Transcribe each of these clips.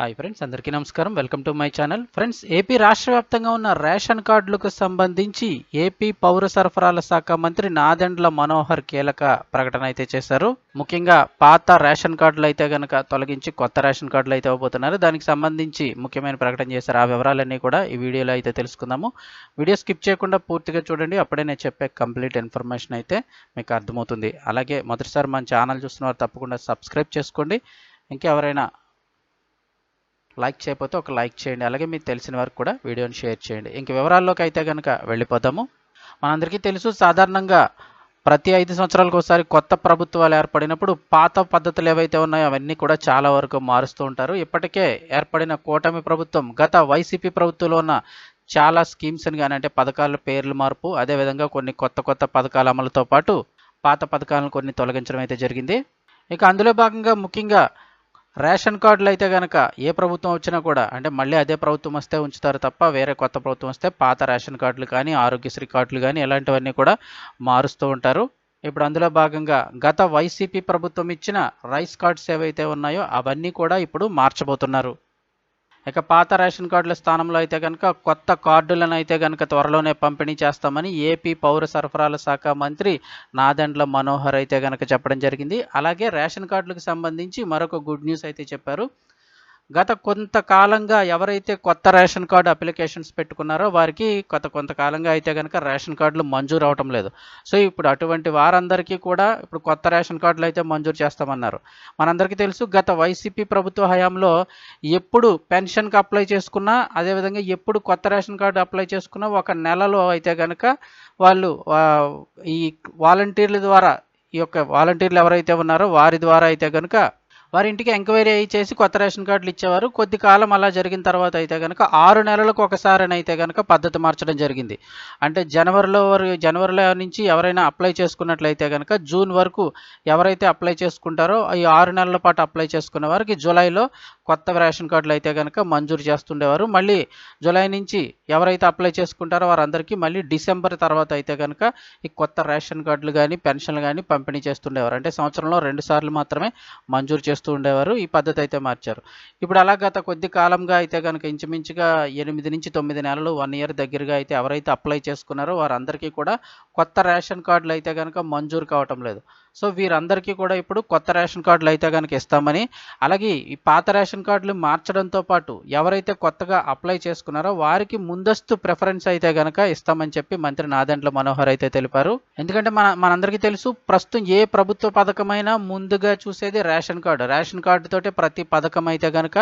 Hi friends అందరికీ నమస్కారం. Welcome to my channel friends AP రాష్ట్ర వ్యాప్తంగా ఉన్న రేషన్ కార్డులకు సంబంధించి ఏపీ పౌర సరఫరాల శాఖ మంత్రి నాదెండ్ల మనోహర్ కీలక ప్రకటన అయితే చేశారు. ముఖ్యంగా పాత రేషన్ కార్డులు అయితే కనుక తొలగించి కొత్త రేషన్ కార్డులు అయితే ఇవ్వబోతున్నారు దానికి సంబంధించి ముఖ్యమైన ప్రకటన చేశారు. ఆ వివరాలన్నీ కూడా ఈ వీడియోలో అయితే తెలుసుకుందాము. వీడియో స్కిప్ చేయకుండా పూర్తిగా చూడండి. అప్పుడే నేను చెప్పే కంప్లీట్ ఇన్ఫర్మేషన్ అయితే మీకు అర్థమవుతుంది. అలాగే మొదటిసారి మన ఛానల్ చూస్తున్న వారు తప్పకుండా సబ్స్క్రైబ్ చేసుకోండి. ఇంకెవరైనా లైక్ చేయకపోతే ఒక లైక్ చేయండి. అలాగే మీకు తెలిసిన వారికి కూడా వీడియోని షేర్ చేయండి. ఇంక వివరాల్లోకి అయితే కనుక వెళ్ళిపోదాము. మనందరికీ తెలుసు సాధారణంగా ప్రతి ఐదు సంవత్సరాలకు ఒకసారి కొత్త ప్రభుత్వాలు ఏర్పడినప్పుడు పాత పద్ధతులు ఏవైతే ఉన్నాయో అవన్నీ కూడా చాలా వరకు మారుస్తూ ఉంటారు. ఇప్పటికే ఏర్పడిన కూటమి ప్రభుత్వం గత వైసీపీ ప్రభుత్వంలో ఉన్న చాలా స్కీమ్స్ని కానీ అంటే పథకాల పేర్లు మార్పు అదేవిధంగా కొన్ని కొత్త కొత్త పథకాల అమలుతో పాటు పాత పథకాలను కొన్ని తొలగించడం అయితే జరిగింది. ఇక అందులో భాగంగా ముఖ్యంగా రేషన్ కార్డులు అయితే కనుక ఏ ప్రభుత్వం వచ్చినా కూడా అంటే మళ్ళీ అదే ప్రభుత్వం వస్తే ఉంచుతారు తప్ప వేరే కొత్త ప్రభుత్వం వస్తే పాత రేషన్ కార్డులు కానీ ఆరోగ్యశ్రీ కార్డులు కానీ ఇలాంటివన్నీ కూడా మారుస్తూ ఉంటారు. ఇప్పుడు అందులో భాగంగా గత వైసీపీ ప్రభుత్వం ఇచ్చిన రైస్ కార్డ్స్ ఏవైతే ఉన్నాయో అవన్నీ కూడా ఇప్పుడు మార్చబోతున్నారు. ఇక పాత రేషన్ కార్డుల స్థానంలో అయితే కనుక కొత్త కార్డులను అయితే కనుక త్వరలోనే పంపిణీ చేస్తామని ఏపీ పౌర సరఫరాల శాఖ మంత్రి నాదెండ్ల మనోహర్ అయితే కనుక చెప్పడం జరిగింది. అలాగే రేషన్ కార్డులకు సంబంధించి మరొక గుడ్ న్యూస్ అయితే చెప్పారు. గత కొంతకాలంగా ఎవరైతే కొత్త రేషన్ కార్డు అప్లికేషన్స్ పెట్టుకున్నారో వారికి కొత్త కొంతకాలంగా అయితే కనుక రేషన్ కార్డులు మంజూరు అవటం లేదు. సో ఇప్పుడు అటువంటి వారందరికీ కూడా ఇప్పుడు కొత్త రేషన్ కార్డులు అయితే మంజూరు చేస్తామన్నారు. మనందరికీ తెలుసు గత వైసీపీ ప్రభుత్వ హయాంలో ఎప్పుడు పెన్షన్కి అప్లై చేసుకున్నా అదేవిధంగా ఎప్పుడు కొత్త రేషన్ కార్డు అప్లై చేసుకున్నా ఒక నెలలో అయితే కనుక వాళ్ళు ఈ వాలంటీర్ల ద్వారా ఈ యొక్క వాలంటీర్లు ఎవరైతే ఉన్నారో వారి ద్వారా అయితే కనుక వారి ఇంటికి ఎంక్వైరీ అయ్యి చేసి కొత్త రేషన్ కార్డులు ఇచ్చేవారు. కొద్ది కాలం అలా జరిగిన తర్వాత అయితే కనుక ఆరు నెలలకు ఒకసారి అయితే కనుక పద్ధతి మార్చడం జరిగింది. అంటే జనవరిలో జనవరిలో నుంచి ఎవరైనా అప్లై చేసుకున్నట్లయితే కనుక జూన్ వరకు ఎవరైతే అప్లై చేసుకుంటారో ఈ ఆరు నెలల పాటు అప్లై చేసుకున్న వారికి జూలైలో కొత్త రేషన్ కార్డులు అయితే కనుక మంజూరు చేస్తుండేవారు. మళ్ళీ జూలై నుంచి ఎవరైతే అప్లై చేసుకుంటారో వారందరికీ మళ్ళీ డిసెంబర్ తర్వాత అయితే కనుక ఈ కొత్త రేషన్ కార్డులు కానీ పెన్షన్లు కానీ పంపిణీ చేస్తుండేవారు. అంటే సంవత్సరంలో రెండు సార్లు మాత్రమే మంజూరు చేస్తూ ఉండేవారు. ఈ పద్ధతి అయితే మార్చారు. ఇప్పుడు అలా గత కొద్ది కాలంగా అయితే కనుక ఇంచుమించుగా ఎనిమిది నుంచి తొమ్మిది నెలలు వన్ ఇయర్ దగ్గరగా అయితే ఎవరైతే అప్లై చేసుకున్నారో వారందరికీ కూడా కొత్త రేషన్ కార్డులు అయితే కనుక మంజూరు కావటం లేదు. సో వీరందరికీ కూడా ఇప్పుడు కొత్త రేషన్ కార్డులు అయితే కనుక ఇస్తామని అలాగే ఈ పాత రేషన్ కార్డులు మార్చడంతో పాటు ఎవరైతే కొత్తగా అప్లై చేసుకున్నారో వారికి ముందస్తు ప్రిఫరెన్స్ అయితే కనుక ఇస్తామని చెప్పి మంత్రి నాదెండ్ల మనోహర్ అయితే తెలిపారు. ఎందుకంటే మన మనందరికీ తెలుసు ప్రస్తుతం ఏ ప్రభుత్వ పథకమైనా ముందుగా చూసేది రేషన్ కార్డు. రేషన్ కార్డు ప్రతి పథకం అయితే కనుక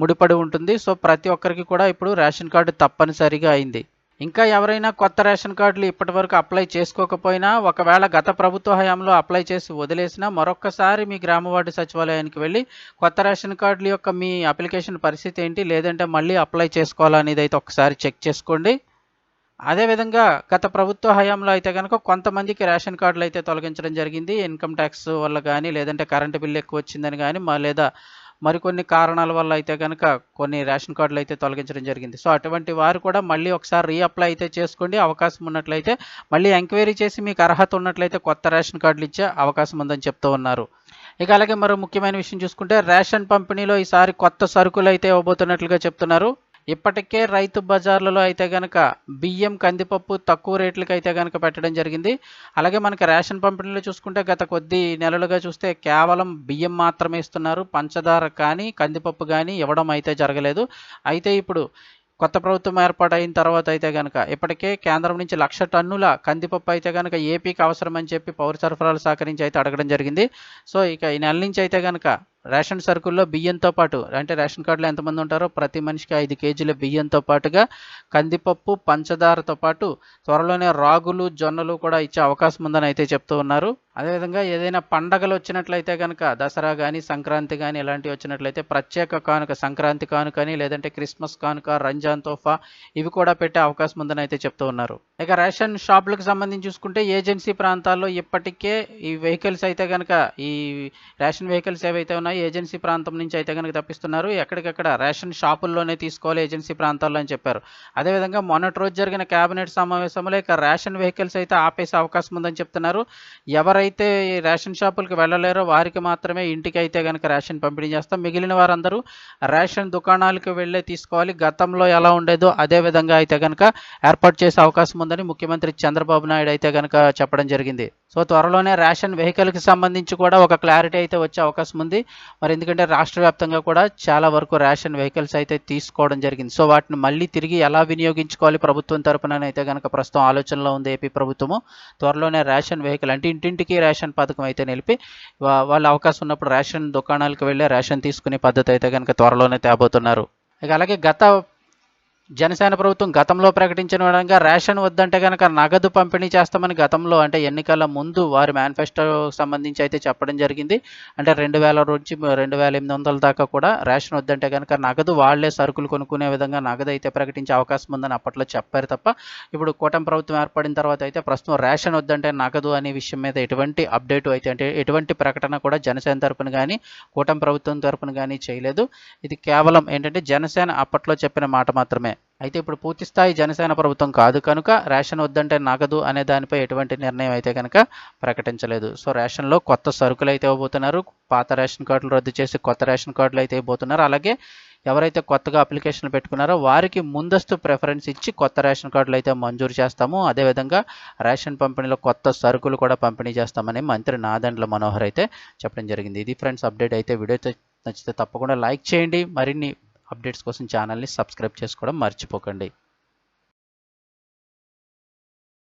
ముడిపడి ఉంటుంది. సో ప్రతి ఒక్కరికి కూడా ఇప్పుడు రేషన్ కార్డు తప్పనిసరిగా అయింది. ఇంకా ఎవరైనా కొత్త రేషన్ కార్డులు ఇప్పటివరకు అప్లై చేసుకోకపోయినా ఒకవేళ గత ప్రభుత్వ హయాంలో అప్లై చేసి వదిలేసినా మరొక్కసారి మీ గ్రామ వార్డు సచివాలయానికి వెళ్ళి కొత్త రేషన్ కార్డుల యొక్క మీ అప్లికేషన్ పరిస్థితి ఏంటి? లేదంటే మళ్ళీ అప్లై చేసుకోవాలనేది అయితే ఒకసారి చెక్ చేసుకోండి. అదేవిధంగా గత ప్రభుత్వ హయాంలో అయితే కనుక కొంతమందికి రేషన్ కార్డులు అయితే తొలగించడం జరిగింది. ఇన్కమ్ ట్యాక్స్ వల్ల కానీ లేదంటే కరెంటు బిల్లు ఎక్కువ వచ్చిందని కానీ మా లేదా మరికొన్ని కారణాల వల్ల అయితే కనుక కొన్ని రేషన్ కార్డులు అయితే తొలగించడం జరిగింది. సో అటువంటి వారు కూడా మళ్ళీ ఒకసారి రీఅప్లై అయితే చేసుకోండి. అవకాశం ఉన్నట్లయితే మళ్ళీ ఎంక్వైరీ చేసి మీకు అర్హత ఉన్నట్లయితే కొత్త రేషన్ కార్డులు ఇచ్చే అవకాశం ఉందని చెప్తూ ఉన్నారు. ఇక అలాగే మరో ముఖ్యమైన విషయం చూసుకుంటే రేషన్ పంపిణీలో ఈసారి కొత్త సరుకులు అయితే ఇవ్వబోతున్నట్లుగా చెప్తున్నారు. ఇప్పటికే రైతు బజార్లలో అయితే కనుక బియ్యం కందిపప్పు తక్కువ రేట్లకి అయితే కనుక పెట్టడం జరిగింది. అలాగే మనకి రేషన్ పంపిణీలో చూసుకుంటే గత కొద్ది నెలలుగా చూస్తే కేవలం బియ్యం మాత్రమే ఇస్తున్నారు. పంచదార కానీ కందిపప్పు కానీ ఇవ్వడం అయితే జరగలేదు. అయితే ఇప్పుడు కొత్త ప్రభుత్వం ఏర్పాటైన తర్వాత అయితే కనుక ఇప్పటికే కేంద్రం నుంచి లక్ష టన్నుల కందిపప్పు అయితే కనుక ఏపీకి అవసరమని చెప్పి పౌర సరఫరాల శాఖ నుంచి అయితే అడగడం జరిగింది. సో ఇక ఈ నెల నుంచి అయితే కనుక రేషన్ సరుకుల్లో బియ్యంతో పాటు అంటే రేషన్ కార్డులో ఎంతమంది ఉంటారో ప్రతి మనిషికి ఐదు కేజీల బియ్యంతో పాటుగా కందిపప్పు పంచదారతో పాటు త్వరలోనే రాగులు జొన్నలు కూడా ఇచ్చే అవకాశం ఉందని అయితే చెప్తూ ఉన్నారు. అదేవిధంగా ఏదైనా పండగలు వచ్చినట్లయితే కనుక దసరా కానీ సంక్రాంతి కానీ ఇలాంటివి వచ్చినట్లయితే ప్రత్యేక కానుక సంక్రాంతి కానుకని లేదంటే క్రిస్మస్ కానుక రంజాన్ తోఫా ఇవి కూడా పెట్టే అవకాశం ఉందని అయితే చెప్తూ ఉన్నారు. ఇక రేషన్ షాపులకు సంబంధించి చూసుకుంటే ఏజెన్సీ ప్రాంతాల్లో ఇప్పటికే ఈ వెహికల్స్ అయితే కనుక ఈ రేషన్ వెహికల్స్ ఏవైతే ఉన్నాయో ఉన్నాయి ఏజెన్సీ ప్రాంతం నుంచి అయితే కనుక తప్పిస్తున్నారు. ఎక్కడికక్కడ రేషన్ షాపుల్లోనే తీసుకోవాలి ఏజెన్సీ ప్రాంతాల్లో అని చెప్పారు. అదేవిధంగా మొన్నటి రోజు జరిగిన కేబినెట్ సమావేశంలో ఇక రేషన్ వెహికల్స్ అయితే ఆపేసే అవకాశం ఉందని చెప్తున్నారు. ఎవరైతే రేషన్ షాపులకు వెళ్ళలేరో వారికి మాత్రమే ఇంటికి అయితే కనుక రేషన్ పంపిణీ చేస్తాం. మిగిలిన వారందరూ రేషన్ దుకాణాలకు వెళ్ళే తీసుకోవాలి. గతంలో ఎలా ఉండేదో అదే విధంగా అయితే కనుక ఏర్పాటు చేసే అవకాశం ఉందని ముఖ్యమంత్రి చంద్రబాబు నాయుడు అయితే కనుక చెప్పడం జరిగింది. సో త్వరలోనే రేషన్ వెహికల్కి సంబంధించి కూడా ఒక క్లారిటీ అయితే వచ్చే అవకాశం ఉంది. మరి ఎందుకంటే రాష్ట్ర వ్యాప్తంగా కూడా చాలా వరకు రేషన్ వెహికల్స్ అయితే తీసుకోవడం జరిగింది. సో వాటిని మళ్ళీ తిరిగి ఎలా వినియోగించుకోవాలి ప్రభుత్వం తరపున అయితే కనుక ప్రస్తుతం ఆలోచనలో ఉంది ఏపీ ప్రభుత్వము. త్వరలోనే రేషన్ వెహికల్ అంటే ఇంటింటికి రేషన్ పథకం అయితే నిలిపి వాళ్ళ అవకాశం ఉన్నప్పుడు రేషన్ దుకాణాలకు వెళ్ళి రేషన్ తీసుకునే పద్ధతి అయితే కనుక త్వరలోనే తేబోతున్నారు. ఇక అలాగే గత జనసేన ప్రభుత్వం గతంలో ప్రకటించిన విధంగా రేషన్ వద్దంటే కనుక నగదు పంపిణీ చేస్తామని గతంలో అంటే ఎన్నికల ముందు వారి మేనిఫెస్టోకి సంబంధించి అయితే చెప్పడం జరిగింది. అంటే రెండు వేల నుంచి రెండు వేల ఎనిమిది వందల దాకా కూడా రేషన్ వద్దంటే కనుక నగదు వాళ్ళే సరుకులు కొనుక్కునే విధంగా నగదు అయితే ప్రకటించే అవకాశం ఉందని అప్పట్లో చెప్పారు తప్ప ఇప్పుడు కూటమి ప్రభుత్వం ఏర్పడిన తర్వాత అయితే ప్రస్తుతం రేషన్ వద్దంటే నగదు అనే విషయం మీద ఎటువంటి అప్డేట్ అయితే అంటే ఎటువంటి ప్రకటన కూడా జనసేన తరపున కానీ కూటమి ప్రభుత్వం తరపున కానీ చేయలేదు. ఇది కేవలం ఏంటంటే జనసేన అప్పట్లో చెప్పిన మాట మాత్రమే. అయితే ఇప్పుడు పూర్తి స్థాయి జనసేన ప్రభుత్వం కాదు కనుక రేషన్ వద్దంటే నగదు అనే దానిపై ఎటువంటి నిర్ణయం అయితే కనుక ప్రకటించలేదు. సో రేషన్లో కొత్త సరుకులు అయితే ఇవ్వబోతున్నారు. పాత రేషన్ కార్డులు రద్దు చేసి కొత్త రేషన్ కార్డులు అయితే ఇవ్వబోతున్నారు. అలాగే ఎవరైతే కొత్తగా అప్లికేషన్లు పెట్టుకున్నారో వారికి ముందస్తు ప్రిఫరెన్స్ ఇచ్చి కొత్త రేషన్ కార్డులు అయితే మంజూరు చేస్తాము. అదేవిధంగా రేషన్ పంపిణీలో కొత్త సరుకులు కూడా పంపిణీ చేస్తామని మంత్రి నాదండ్ల మనోహర్ అయితే చెప్పడం జరిగింది. ఇది ఫ్రెండ్స్ అప్డేట్ అయితే వీడియో నచ్చితే తప్పకుండా లైక్ చేయండి. మరిన్ని అప్డేట్స్ కోసం ఛానల్ని సబ్స్క్రైబ్ చేసుకోవడం మర్చిపోకండి.